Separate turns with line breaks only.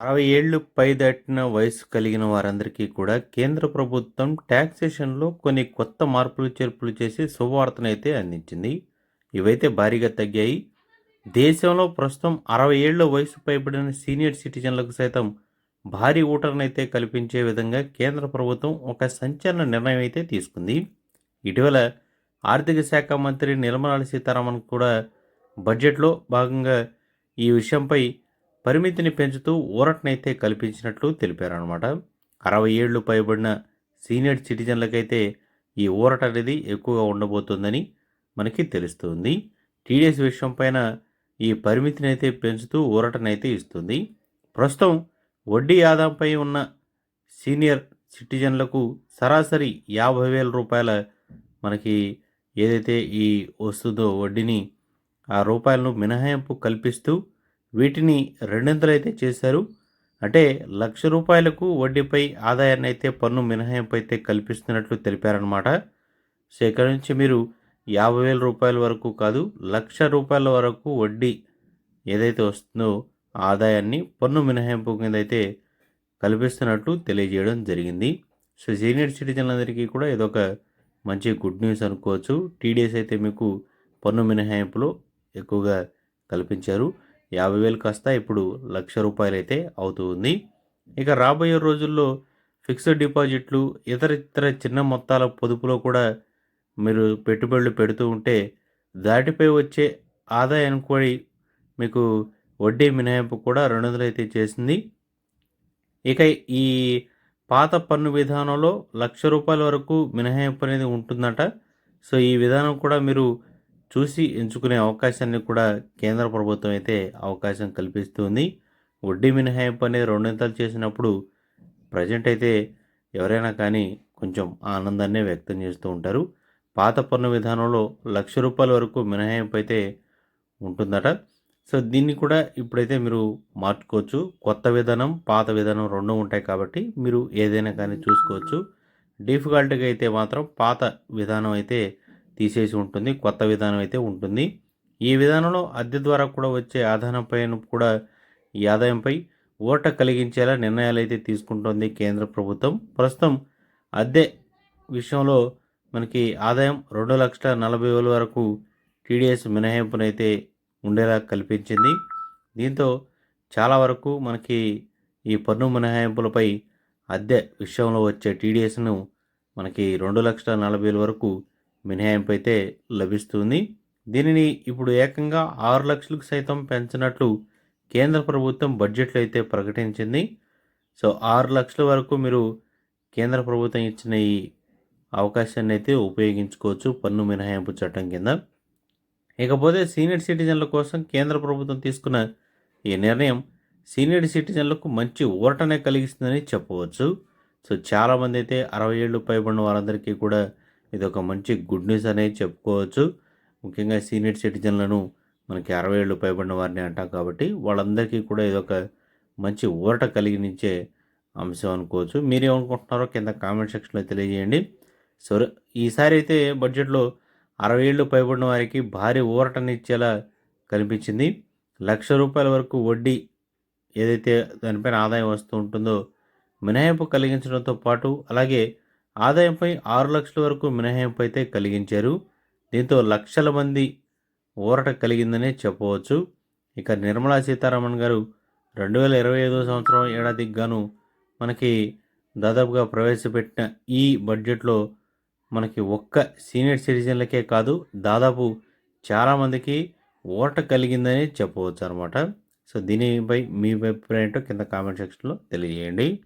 అరవై ఏళ్ళు పై దాటిన వయసు కలిగిన వారందరికీ కూడా కేంద్ర ప్రభుత్వం ట్యాక్సేషన్లో కొన్ని కొత్త మార్పులు చేర్పులు చేసి శుభవార్తనైతే అందించింది. ఇవైతే భారీగా తగ్గాయి. దేశంలో ప్రస్తుతం అరవై ఏళ్ళ వయసు పైబడిన సీనియర్ సిటిజన్లకు సైతం భారీ ఊటర్నైతే కల్పించే విధంగా కేంద్ర ప్రభుత్వం ఒక సంచలన నిర్ణయం అయితే తీసుకుంది. ఇటీవల ఆర్థిక శాఖ మంత్రి నిర్మలా సీతారామన్ కూడా బడ్జెట్లో భాగంగా ఈ విషయంపై పరిమితిని పెంచుతూ ఊరటనైతే కల్పించినట్లు తెలిపారనమాట అరవై ఏళ్ళు పైబడిన సీనియర్ సిటిజన్లకైతే ఈ ఊరట అనేది ఎక్కువగా ఉండబోతుందని మనకి తెలుస్తుంది. టీడీఎస్ విషయం పైన ఈ పరిమితిని అయితే పెంచుతూ ఊరటనైతే ఇస్తుంది. ప్రస్తుతం వడ్డీ ఆదాయంపై ఉన్న సీనియర్ సిటిజన్లకు సరాసరి యాభై వేల రూపాయల మనకి ఏదైతే ఈ వస్తుందో వడ్డీని ఆ రూపాయలను మినహాయింపు కల్పిస్తూ వీటిని రెండింతలైతే చేశారు. అంటే లక్ష రూపాయలకు వడ్డీపై ఆదాయాన్ని అయితే పన్ను మినహాయింపు అయితే కల్పిస్తున్నట్లు తెలిపారనమాట సో ఇక్కడ నుంచి మీరు యాభై వేల రూపాయల వరకు కాదు లక్ష రూపాయల వరకు వడ్డీ ఏదైతే వస్తుందో ఆదాయాన్ని పన్ను మినహాయింపు కింద అయితే కల్పిస్తున్నట్లు తెలియజేయడం జరిగింది. సో సీనియర్ సిటిజన్లందరికీ కూడా ఇదొక మంచి గుడ్ న్యూస్ అనుకోవచ్చు. టీడీఎస్ అయితే మీకు పన్ను మినహాయింపులో ఎక్కువగా కల్పించారు. యాభై వేలు కాస్త ఇప్పుడు లక్ష రూపాయలు అయితే అవుతుంది. ఇక రాబోయే రోజుల్లో ఫిక్స్డ్ డిపాజిట్లు ఇతర ఇతర చిన్న మొత్తాల పొదుపులో కూడా మీరు పెట్టుబడులు పెడుతూ ఉంటే దాటిపై వచ్చే ఆదాయాన్ని కూడా మీకు వడ్డీ మినహాయింపు కూడా రెండు వందలు అయితే చేసింది. ఇక ఈ పాత పన్ను విధానంలో లక్ష రూపాయల వరకు మినహాయింపు అనేది ఉంటుందట. సో ఈ విధానం కూడా మీరు చూసి ఎంచుకునే అవకాశాన్ని కూడా కేంద్ర ప్రభుత్వం అయితే అవకాశం కల్పిస్తుంది. వడ్డీ మినహాయింపు అనేది రెండింతలు చేసినప్పుడు ప్రజెంట్ అయితే ఎవరైనా కానీ కొంచెం ఆనందాన్ని వ్యక్తం చేస్తూ ఉంటారు. పాత పన్ను విధానంలో లక్ష రూపాయల వరకు మినహాయింపు అయితే ఉంటుందట. సో దీన్ని కూడా ఇప్పుడైతే మీరు మార్చుకోవచ్చు. కొత్త విధానం పాత విధానం రెండు ఉంటాయి కాబట్టి మీరు ఏదైనా కానీ చూసుకోవచ్చు. డిఫికల్ట్గా అయితే మాత్రం పాత విధానం అయితే తీసేసి ఉంటుంది. కొత్త విధానం అయితే ఉంటుంది. ఈ విధానంలో అద్దె ద్వారా కూడా వచ్చే ఆదాయంపై కూడా ఈ ఆదాయంపై ఓట కలిగించేలా నిర్ణయాలు అయితే తీసుకుంటోంది కేంద్ర ప్రభుత్వం. ప్రస్తుతం అద్దె విషయంలో మనకి ఆదాయం రెండు లక్షల నలభై వేల వరకు టీడీఎస్ మినహాయింపునైతే ఉండేలా కల్పించింది. దీంతో చాలా వరకు మనకి ఈ పన్ను మినహాయింపులపై అద్దె విషయంలో వచ్చే టీడీఎస్ను మనకి రెండు లక్షల నలభై వేల వరకు మినహాయింపు అయితే లభిస్తుంది. దీనిని ఇప్పుడు ఏకంగా ఆరు లక్షలకు సైతం పెంచినట్లు కేంద్ర ప్రభుత్వం బడ్జెట్లో అయితే ప్రకటించింది. సో ఆరు లక్షల వరకు మీరు కేంద్ర ప్రభుత్వం ఇచ్చిన ఈ అవకాశాన్ని అయితే ఉపయోగించుకోవచ్చు పన్ను మినహాయింపు చట్టం కింద. ఇకపోతే సీనియర్ సిటిజన్ల కోసం కేంద్ర ప్రభుత్వం తీసుకున్న ఈ నిర్ణయం సీనియర్ సిటిజన్లకు మంచి ఊరటనే కలిగిస్తుందని చెప్పవచ్చు. సో చాలామంది అయితే అరవై ఏళ్ళు పైబడిన వారందరికీ కూడా ఇది ఒక మంచి గుడ్ న్యూస్ అనేది చెప్పుకోవచ్చు. ముఖ్యంగా సీనియర్ సిటిజన్లను మనకి అరవై ఏళ్ళు పైబడిన వారిని అంటాం కాబట్టి వాళ్ళందరికీ కూడా ఇది ఒక మంచి ఊరట కలిగించే అంశం అనుకోవచ్చు. మీరేమనుకుంటున్నారో కింద కామెంట్ సెక్షన్లో తెలియజేయండి. సో ఈసారి అయితే బడ్జెట్లో అరవై ఏళ్ళు పైబడిన వారికి భారీ ఊరటనిచ్చేలా కనిపించింది. లక్ష రూపాయల వరకు వడ్డీ ఏదైతే దానిపైన ఆదాయం వస్తూ ఉంటుందో మినహాయింపు కలిగించడంతో పాటు అలాగే ఆదాయంపై ఆరు లక్షల వరకు మినహాయింపు అయితే కలిగించారు. దీంతో లక్షల మంది ఊరట కలిగిందనే చెప్పవచ్చు. ఇక నిర్మలా సీతారామన్ గారు రెండు వేల ఇరవై ఐదో సంవత్సరం ఏడాదికి గాను మనకి దాదాపుగా ప్రవేశపెట్టిన ఈ బడ్జెట్లో మనకి ఒక్క సీనియర్ సిటిజన్లకే కాదు దాదాపు చాలామందికి ఓట కలిగిందని చెప్పవచ్చు అనమాట సో దీనిపై మీ అభిప్రాయం కింద కామెంట్ సెక్షన్లో తెలియజేయండి.